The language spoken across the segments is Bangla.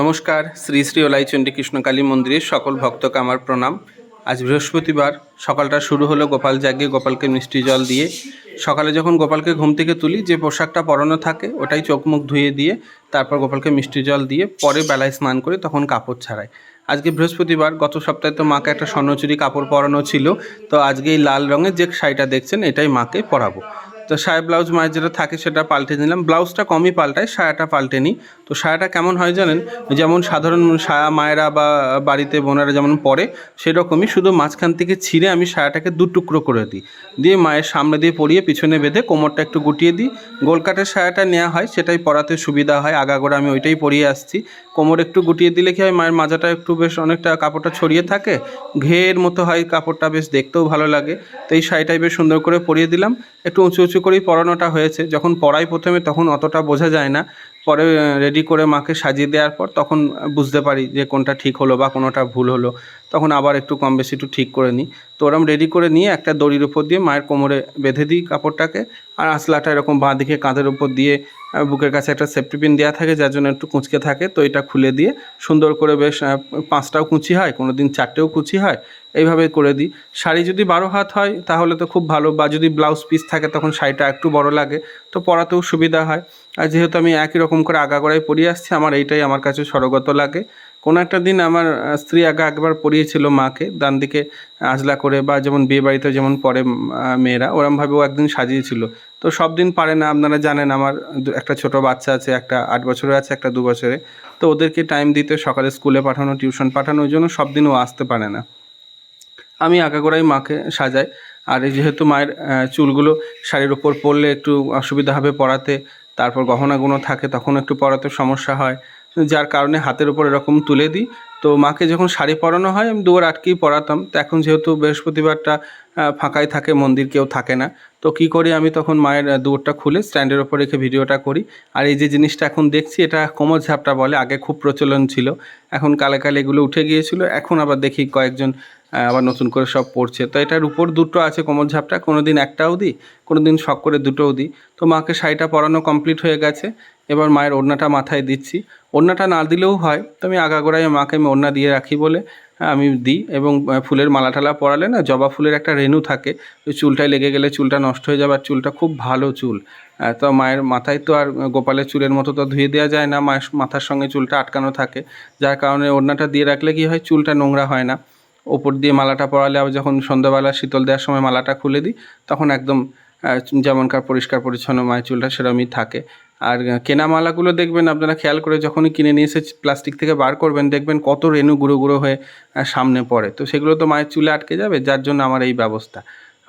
নমস্কার, শ্রী শ্রী ওলাইচণ্ডী কৃষ্ণকালী মন্দিরের সকল ভক্তকে আমার প্রণাম। আজ বৃহস্পতিবার সকালটা শুরু হলো গোপাল জাগিয়ে গোপালকে মিষ্টি জল দিয়ে। সকালে যখন গোপালকে ঘুম থেকে তুলি, যে পোশাকটা পরানো থাকে, ওটাই চোখ মুখ ধুয়ে দিয়ে, তারপর গোপালকে মিষ্টি জল দিয়ে পরে বেলায় স্নান করে তখন কাপড় ছাড়াই। আজকে বৃহস্পতিবার, গত সপ্তাহে তো মাকে একটা স্বর্ণচুরি কাপড় পরানো ছিল, তো আজকে এই লাল রঙের যে শাড়িটা দেখছেন, এটাই মাকে পরাবো। তো সায়া ব্লাউজ মায়ের যেটা থাকে সেটা পাল্টে নিলাম। ব্লাউজটা কমই পাল্টায় সায়াটা পাল্টে নিই তো সায়াটা কেমন হয় জানেন? যেমন সাধারণ সায়া মায়েরা বা বাড়িতে বোনেরা যেমন পরে সেরকমই শুধু মাঝখান থেকে ছিঁড়ে আমি সায়াটাকে দু টুকরো করে দিই। দিয়ে মায়ের সামনে দিয়ে পরিয়ে পিছনে বেঁধে কোমরটা একটু গুটিয়ে দিই। গোলকাটের সায়াটা নেওয়া হয়, সেটাই পরাতে সুবিধা হয়। আগাগোড়া আমি ওইটাই পরিয়ে আসছি। কোমর একটু গুটিয়ে দিলে কি হয়, মায়ের মাজাটা একটু বেশ অনেকটা কাপড়টা ছড়িয়ে থাকে? ঘের মতো হয় কাপড়টা, বেশ দেখতেও ভালো লাগে। তো এই শাড়িটাই বেশ সুন্দর করে পরিয়ে দিলাম। একটু উঁচু উঁচু করেই পরানোটা হয়েছে। যখন পরাই প্রথমে, তখন অতটা বোঝা যায় না। পরে রেডি করে মাকে সাজিয়ে দেওয়ার পর তখন বুঝতে পারি যে কোনটা ঠিক হলো বা কোনোটা ভুল হলো। তখন আবার একটু কম বেশি একটু ঠিক করে নিই। তো ওরম রেডি করে নিয়ে একটা দড়ির উপর দিয়ে মায়ের কোমরে বেঁধে দিই কাপড়টাকে আর আসলাটা এরকম বাঁ দিকে কাঁধের উপর দিয়ে বুকের কাছে একটা সেফটি পিন দেওয়া থাকে যার জন্য একটু কুঁচকে থাকে। তো এটা খুলে দিয়ে সুন্দর করে বেশ পাঁচটাও কুচি হয় কোনো দিন চারটেও কুচি হয়, এইভাবে করে দিই। শাড়ি যদি বারো হাত হয় তাহলে তো খুব ভালো বা যদি ব্লাউজ পিস থাকে তখন শাড়িটা একটু বড় লাগে। তো পরাতেও সুবিধা হয়। আর যেহেতু আমি একই রকম করে আগাগোড়ায় পরিয়ে আসছি, আমার এইটাই আমার কাছে সরগত লাগে। কোনো একটা দিন আমার স্ত্রী আগে একবার পরিয়েছিল মাকে, ডান দিকে আজলা করে বা যেমন বিয়ে বাড়িতে যেমন পরে মেয়েরা, ওরমভাবেও একদিন সাজিয়েছিল। তো সব দিন পারে না, আপনারা জানেন আমার একটা ছোট বাচ্চা আছে, একটা আট বছরের আছে, একটা দু বছরে। তো ওদেরকে টাইম দিতে সকালে স্কুলে পাঠানো টিউশন পাঠানোর জন্য সব দিন ও আসতে পারে না। আমি আগাগোড়াই মাকে সাজাই, আর যেহেতু মায়ের চুলগুলো শাড়ির ওপর পরলে একটু অসুবিধা হবে পরাতে তারপর গহনাগুলো থাকে, তখন একটু পরাতে সমস্যা হয়। যার কারণে হাতের উপর এরকম তুলে দিই। তো মাকে যখন শাড়ি পরানো হয়, আমি দুয়ার আটকেই পরাতাম। তো এখন যেহেতু বৃহস্পতিবারটা ফাঁকাই থাকে, মন্দির কেউ থাকে না। তো কি করি, আমি তখন মায়ের দুয়ারটা খুলে স্ট্যান্ডের ওপর রেখে ভিডিওটা করি। আর এই যে জিনিসটা এখন দেখছি, এটা কোমর ঝাপটা বলে, আগে খুব প্রচলন ছিল। এখন কালে কালে এগুলো উঠে গিয়েছিল। এখন আবার দেখি কয়েকজন আবার নতুন করে সব পড়ছে। তো এটার উপর দুটো আছে কোমর ঝাপটা কোনো দিন একটাও দিই কোনো দিন শখ করে দুটোও দিই তো মাকে শাড়িটা পরানো কমপ্লিট হয়ে গেছে। এবার মায়ের ওড়নাটা মাথায় দিচ্ছি। ওড়নাটা না দিলেও হয়, তো আমি আগাগোড়ায় মাকে আমি ওড়না দিয়ে রাখি বলে আমি দিই এবং ফুলের মালা টালা পরালে না জবা ফুলের একটা রেণু থাকে, ওই চুলটায় লেগে গেলে চুলটা নষ্ট হয়ে যাবে আর চুলটা খুব ভালো চুল। তো মায়ের মাথায় তো আর গোপালের চুলের মতো তো ধুয়ে দেওয়া যায় না, মায়ের মাথার সঙ্গে চুলটা আটকানো থাকে। যার কারণে ওড়নাটা দিয়ে রাখলে কি হয়, চুলটা নোংরা হয় না। ওপর দিয়ে মালাটা পরালে আবার যখন সন্ধ্যাবেলা শীতল দেওয়ার সময় মালাটা খুলে দিই, তখন একদম যেমনকার পরিষ্কার পরিচ্ছন্ন মায়ের চুলটা সেরকমই থাকে। আর কেনা মালাগুলো দেখবেন আপনারা খেয়াল করে যখনই কিনে নিয়ে এসে প্লাস্টিক থেকে বার করবেন, দেখবেন কত রেণু গুঁড়ো গুঁড়ো হয়ে সামনে পড়ে। তো সেগুলো তো মায়ের চুলে আটকে যাবে, যার জন্য আমার এই ব্যবস্থা।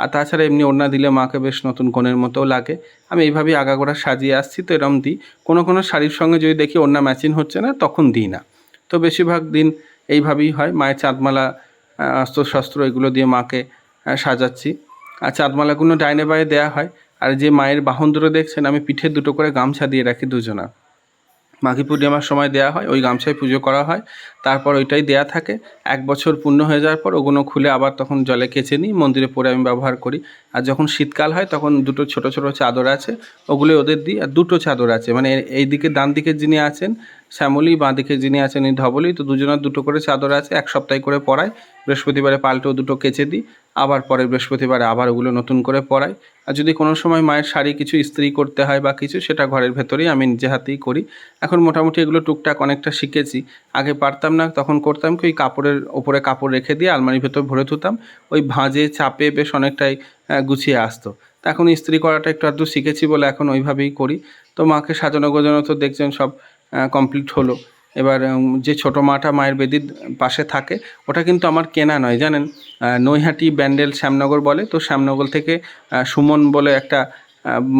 আর তাছাড়া এমনি ওড়না দিলে মাকে বেশ নতুন কোণের মতোও লাগে। আমি এইভাবেই আগাগোড়া সাজিয়ে আসছি, তো এরম দিই। কোনো কোনো শাড়ির সঙ্গে যদি দেখি ওড়না ম্যাচিং হচ্ছে না, তখন দিই না। তো বেশিরভাগ দিন এইভাবেই হয়, মায়ের চাঁদমালা অস্ত্রশস্ত্র এগুলো দিয়ে মাকে সাজাচ্ছি। আর চাঁদমালাগুলো ডাইনে বাইরে দেওয়া হয়। আর যে মায়ের বাহন দুটো দেখছেন, আমি পিঠে দুটো করে গামছা দিয়ে রাখি দুজনা। মাঘী পূর্ণিমার সময় দেওয়া হয়, ওই গামছায় পুজো করা হয়। তারপর ওইটাই দেয়া থাকে। এক বছর পূর্ণ হয়ে যাওয়ার পর ওগুলো খুলে আবার তখন জলে কেচে নিই, মন্দিরে পরে আমি ব্যবহার করি। আর যখন শীতকাল হয় তখন দুটো ছোট ছোট চাদর আছে, ওগুলো ওদের দিই, আর দুটো চাদর আছে। মানে এই দিকে ডান দিকে যিনি আছেন, শ্যামলী, বাঁ দিকে যিনি আছেন এই ধবলি, তো দুজনের দুটো করে চাদর আছে, এক সপ্তাহে করে পরাই বৃহস্পতিবারে পাল্টেও দুটো কেচে দিই। আবার পরের বৃহস্পতিবারে আবার ওগুলো নতুন করে পরাই। আর যদি কোনো সময় মায়ের শাড়ি কিছু ইস্ত্রি করতে হয় বা কিছু, সেটা ঘরের ভেতরেই আমি নিজে হাতেই করি। এখন মোটামুটি এগুলো টুকটাক অনেকটা শিখেছি। আগে পারতাম না, তখন করতাম কি ওই কাপড়ের ওপরে কাপড় রেখে দিয়ে আলমারির ভেতর ভরে তুতাম ওই ভাঁজে চাপে বেশ অনেকটাই গুছিয়ে আসতো। তা এখন ইস্ত্রি করাটা একটু আধটু শিখেছি বলে এখন ওইভাবেই করি। তো মাকে সাজানো গোজানো তো দেখছেন সব কমপ্লিট হলো। এবার যে ছোটো মাটা মায়ের বেদির পাশে থাকে, ওটা কিন্তু আমার কেনা নয়, জানেন? নৈহাটি ব্যান্ডেল শ্যামনগর বলে, তো শ্যামনগর থেকে সুমন বলে একটা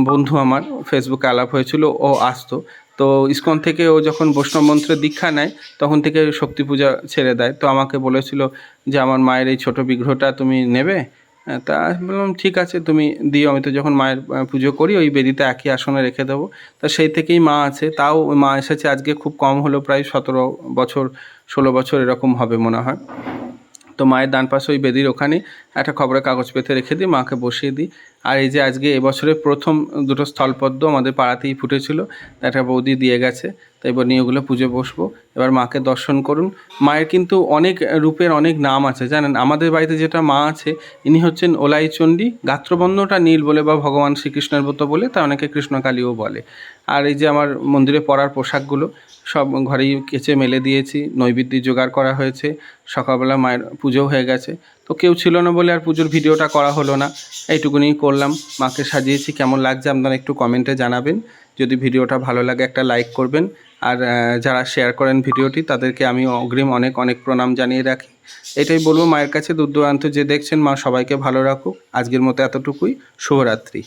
বন্ধু আমার ফেসবুকে আলাপ হয়েছিল, ও আসতো। তো ইসকন থেকে ও যখন বৈষ্ণব মন্ত্রের দীক্ষা নেয়, তখন থেকে শক্তি পূজা ছেড়ে দেয়। তো আমাকে বলেছিল যে, আমার মায়ের এই ছোট বিগ্রহটা তুমি নেবে? তা বললাম, ঠিক আছে, তুমি দিও, আমি তো যখন মায়ের পুজো করি, ওই বেদিতে একই আসনে রেখে দেবো। তা সেই থেকেই মা আছে, তাও মা এসেছে আজকে খুব কম হলো প্রায় সতেরো বছর, ষোলো বছর এরকম হবে মনে হয়। তো মায়ের ডান পাশে ওই বেদির ওখানে একটা খবরের কাগজ পেতে রেখে দিই, মাকে বসিয়ে দিই। আর এই যে আজকে এবছরে প্রথম দুটো স্থলপদ্ম আমাদের পাড়াতেই ফুটেছিল, একটা বৌদি দিয়ে গেছে তো তো এবার নিয়ে ওগুলো পুজো বসবো। এবার মাকে দর্শন করুন। মায়ের কিন্তু অনেক রূপের অনেক নাম আছে, জানেন? আমাদের বাড়িতে যেটা মা আছে, ইনি হচ্ছেন ওলাইচণ্ডী। গাত্রবন্ধটা নীল বলে বা ভগবান শ্রীকৃষ্ণের মতো বলে, তা অনেকে কৃষ্ণকালীও বলে। আর এই যে আমার মন্দিরে পরার পোশাকগুলো, সব ঘরেই কেচে মেলে দিয়েছি, নৈবেদ্য জোগাড় করা হয়েছে। সকালবেলা মায়ের পুজো হয়ে গেছে। তো কেউ ছিল না বলে আর পুজোর ভিডিওটা করা হলো না। এইটুকুনি করলাম। মাকে সাজিয়েছি। কেমন লাগছে আপনারা একটু কমেন্টে জানাবেন। যদি ভিডিওটা ভালো লাগে একটা লাইক করবেন। আর যারা শেয়ার করেন ভিডিওটি, তাদেরকে আমি অগ্রিম অনেক অনেক প্রণাম জানিয়ে রাখি। এটাই বলব মায়ের কাছে দূর দূরান্ত যে দেখছেন মা সবাইকে ভালো রাখুক। আজকের মতো এতটুকুই। শুভরাত্রি।